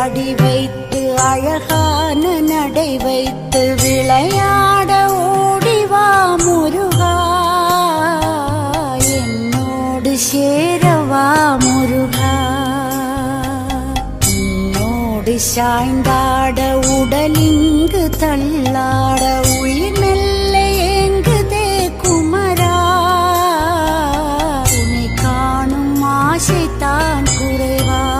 மீது அடி வைத்து அழகான நடை வைத்து விளையாட ஓடிவா முருகா. என்னோடு சேரவா முருகா. என்னோடு சாய்ந்தாட உடலிங்கு தள்ளாட உயிர் மெல்ல ஏங்குதே குமரா. உன்னை காணும் ஆசைத்தான் குறைவா.